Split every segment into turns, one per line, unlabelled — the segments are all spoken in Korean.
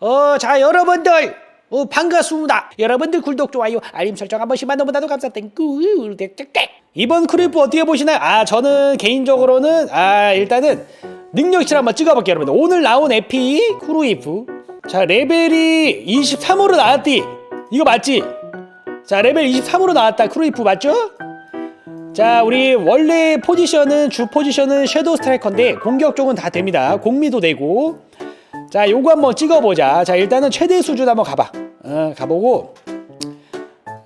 어, 자, 여러분들. 어, 반갑습니다. 여러분들 구독, 좋아요, 알림 설정 한 번씩만 너무나도 감사 땡큐. 이번 크리프 어떻게 보시나요? 아, 저는 개인적으로는, 아, 일단은 능력치를 한번 찍어볼게요, 여러분들. 오늘 나온 에피 크루이프. 자, 레벨이 23으로 나왔디. 이거 맞지? 자, 레벨 23으로 나왔다. 크루이프 맞죠? 자, 우리 원래 포지션은 주 포지션은 섀도우 스트라이커인데 공격 쪽은 다 됩니다. 공미도 되고. 자, 요거 한번 찍어보자. 자, 일단은 최대 수준 한번 가봐. 어, 가보고.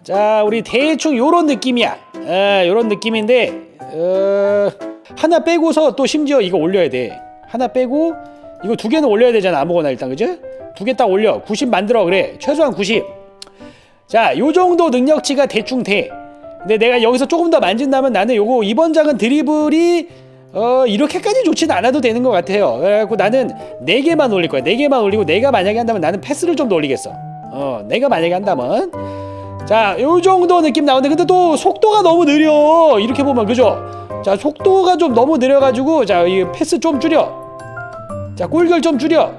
자, 우리 대충 요런 느낌이야. 어, 요런 느낌인데, 어, 하나 빼고서 또 심지어 이거 올려야 돼. 하나 빼고, 이거 두 개는 올려야 되잖아. 아무거나 일단, 그죠? 두개 딱 올려. 90 만들어. 그래. 최소한 90. 자, 요 정도 능력치가 대충 돼. 근데 내가 여기서 조금 더 만진다면 나는 요거 이번 작은 드리블이 어 이렇게까지 좋진 않아도 되는 것 같아요. 그래갖고 나는 네 개만 올릴 거야. 네 개만 올리고 내가 만약에 한다면 나는 패스를 좀 더 올리겠어. 어 내가 만약에 한다면 자 요 정도 느낌 나오는데 근데 또 속도가 너무 느려. 이렇게 보면 그죠? 자 속도가 좀 너무 느려가지고 자 이 패스 좀 줄여. 자 골결 좀 줄여.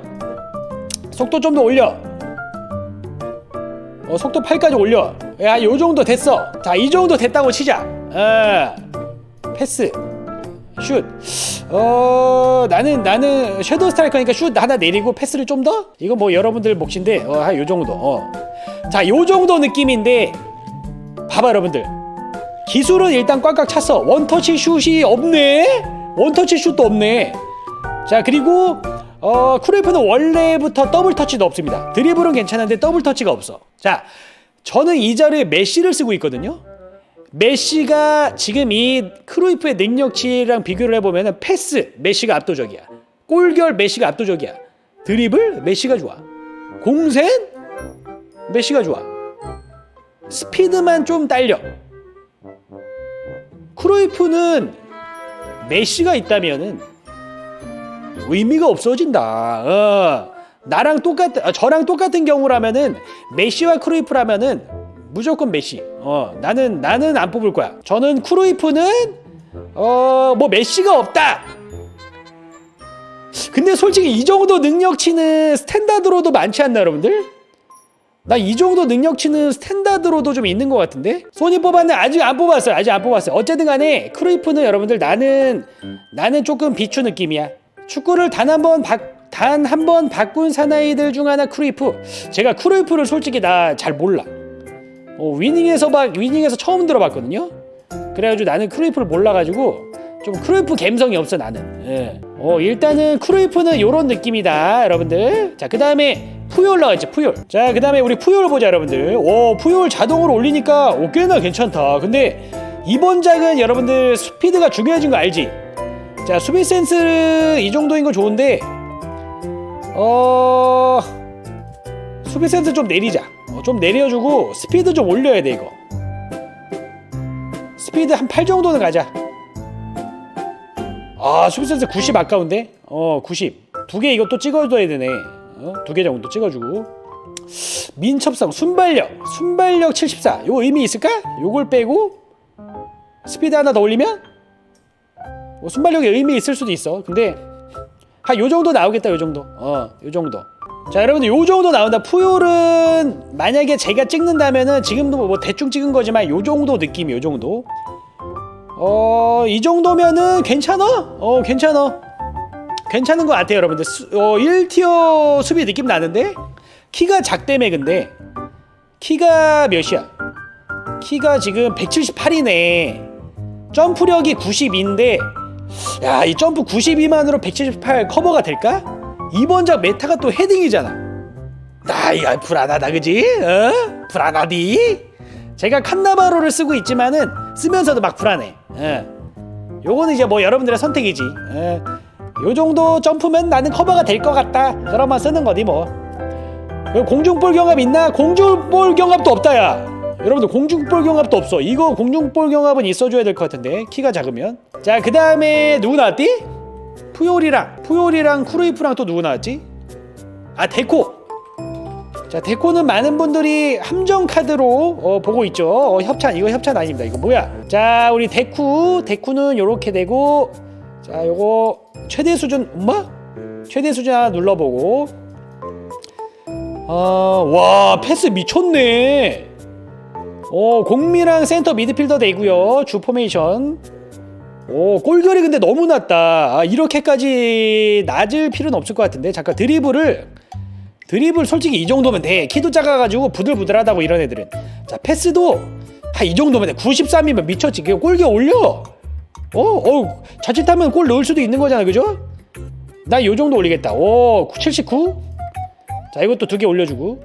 속도 좀 더 올려. 어, 속도 8까지 올려. 야, 요 정도 됐어. 자, 이 정도 됐다고 치자. 어, 패스. 슛. 어, 나는, 나는 섀도우 스트라이커니까 슛 하나 내리고 패스를 좀 더? 이거 뭐 여러분들 몫인데, 어, 한 요 정도. 어. 자, 요 정도 느낌인데, 봐봐, 여러분들. 기술은 일단 꽉꽉 찼어. 원터치 슛이 없네? 원터치 슛도 없네. 자, 그리고 어, 크루이프는 원래부터 더블 터치도 없습니다. 드리블은 괜찮은데 더블 터치가 없어. 자, 저는 이 자리에 메시를 쓰고 있거든요. 메시가 지금 이 크루이프의 능력치랑 비교를 해보면 패스 메시가 압도적이야. 골결 메시가 압도적이야. 드리블 메시가 좋아. 공센 메시가 좋아. 스피드만 좀 딸려. 크루이프는 메시가 있다면은 의미가 없어진다. 어. 나랑 똑같, 아, 저랑 똑같은 경우라면은 메시와 크루이프라면은 무조건 메시. 어, 나는 나는 안 뽑을 거야. 저는 크루이프는 어 뭐 메시가 없다. 근데 솔직히 이 정도 능력치는 스탠다드로도 많지 않나 여러분들? 나 이 정도 능력치는 스탠다드로도 좀 있는 것 같은데? 소니 뽑았는데 아직 안 뽑았어요. 아직 안 뽑았어요. 어쨌든 간에 크루이프는 여러분들 나는 나는 조금 비추 느낌이야. 축구를 단 한번단한 번 바꾼 사나이들 중 하나 크루이프. 제가 크루이프를 솔직히 나 잘 몰라. 어, 위닝에서 봐 위닝에서 처음 들어봤거든요. 그래가지고 나는 크루이프를 몰라가지고 좀 크루이프 감성이 없어 나는. 예. 어 일단은 크루이프는 요런 느낌이다 여러분들. 자 그 다음에 푸열 나와있지 푸열. 자 그 다음에 우리 푸열 보자 여러분들. 오 푸열 자동으로 올리니까 오 꽤나 괜찮다. 근데 이번 작은 여러분들 스피드가 중요해진 거 알지? 자 수비 센스 이 정도인 거 좋은데 어 수비 센스 좀 내리자 어, 좀 내려주고 스피드 좀 올려야 돼 이거 스피드 한 8 정도는 가자 아 수비 센스 90 아까운데 어90 두 개 이거 또 찍어줘야 되네 어? 두개 정도 찍어주고 민첩성 순발력 순발력 74 요거 의미 있을까? 요걸 빼고 스피드 하나 더 올리면 뭐 순발력에 의미 있을 수도 있어. 근데 한 요 정도 나오겠다. 요 정도. 어, 요 정도. 자, 여러분들 요 정도 나온다. 푸yor은 만약에 제가 찍는다면은 지금도 뭐 대충 찍은 거지만 요 정도 느낌이 요 정도. 어, 이 정도면은 괜찮아? 어, 괜찮아. 괜찮은 것 같아요, 여러분들. 수, 어, 1티어 수비 느낌 나는데 키가 작대매 근데 키가 몇이야? 키가 지금 178이네. 점프력이 92인데 야, 이 점프 92만으로 178 커버가 될까? 이번 작 메타가 또 헤딩이잖아. 나 이거 불안하다, 그지? 어? 불안하디? 제가 칸나바로를 쓰고 있지만은 쓰면서도 막 불안해. 어. 요거는 이제 뭐 여러분들의 선택이지. 어. 요 정도 점프면 나는 커버가 될 것 같다. 그러면 쓰는 거지 뭐. 그리고 공중볼 경합 있나? 공중볼 경합도 없다, 야. 여러분들 공중볼 경합도 없어. 이거 공중볼 경합은 있어줘야 될 것 같은데 키가 작으면. 자, 그 다음에 누구 나왔디? 푸요리랑 푸요리랑 쿠루이프랑 또 누구 나왔지? 아 데코. 자 데코는 많은 분들이 함정 카드로 어, 보고 있죠. 어, 협찬 이거 협찬 아닙니다. 이거 뭐야? 자 우리 데쿠 데쿠는 요렇게 되고 자 요거 최대 수준 엄마? 최대 수준 하나 눌러보고 아와 패스 미쳤네 어 공미랑 센터 미드필더 되고요 주 포메이션 오 골결이 근데 너무 낮다. 아, 이렇게까지 낮을 필요는 없을 것 같은데. 잠깐 드리블을 드리블 솔직히 이 정도면 돼. 키도 작아가지고 부들부들하다고 이런 애들은. 자 패스도 한 이 정도면 돼. 93이면 미쳤지 그냥 골겨 올려. 어, 어 자칫하면 골 넣을 수도 있는 거잖아. 그죠? 나 요 정도 올리겠다. 오 79? 자 이것도 두 개 올려주고.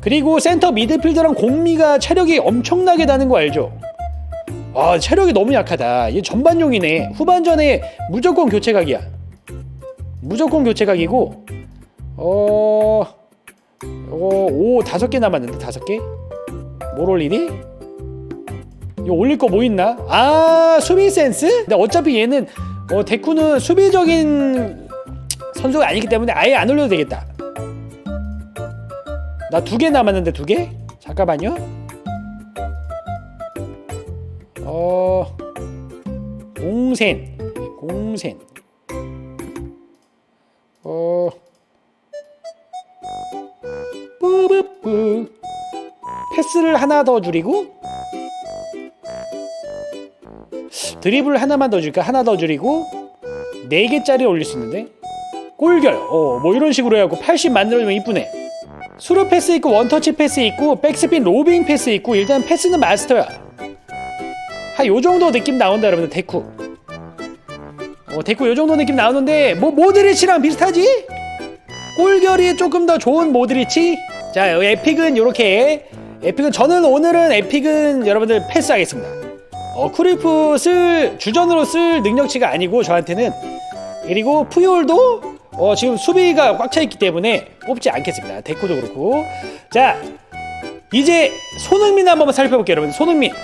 그리고 센터 미드필더랑 공미가 체력이 엄청나게 나는 거 알죠? 아 체력이 너무 약하다 얘 전반용이네 후반전에 무조건 교체각이야 무조건 교체각이고 어... 어... 오 다섯 개 남았는데 다섯 개? 뭘 올리니? 이거 올릴 거 뭐 있나? 아 수비 센스? 근데 어차피 얘는 어, 데쿠는 수비적인 선수가 아니기 때문에 아예 안 올려도 되겠다 나 두 개 남았는데 두 개? 잠깐만요 어... 공센 공센. 어... 뿌뿌뿌. 패스를 하나 더 줄이고 드리블 하나만 더 줄까? 하나 더 줄이고 네 개짜리 올릴 수 있는데? 골결. 어 뭐 이런 식으로 해갖고 80 만들어주면 이쁘네. 수루 패스 있고 원터치 패스 있고 백스핀 로빙 패스 있고 일단 패스는 마스터야 한 요 정도 느낌 나온다 여러분들. 데쿠. 어 데쿠 요 정도 느낌 나오는데 뭐 모드리치랑 비슷하지? 골결이 조금 더 좋은 모드리치? 자 에픽은 요렇게. 에픽은 저는 오늘은 에픽은 여러분들 패스하겠습니다. 어 크리프 쓸 주전으로 쓸 능력치가 아니고 저한테는. 그리고 푸yor도 어 지금 수비가 꽉 차 있기 때문에 뽑지 않겠습니다. 데코도 그렇고. 자 이제 손흥민 한번 살펴볼게요 여러분. 손흥민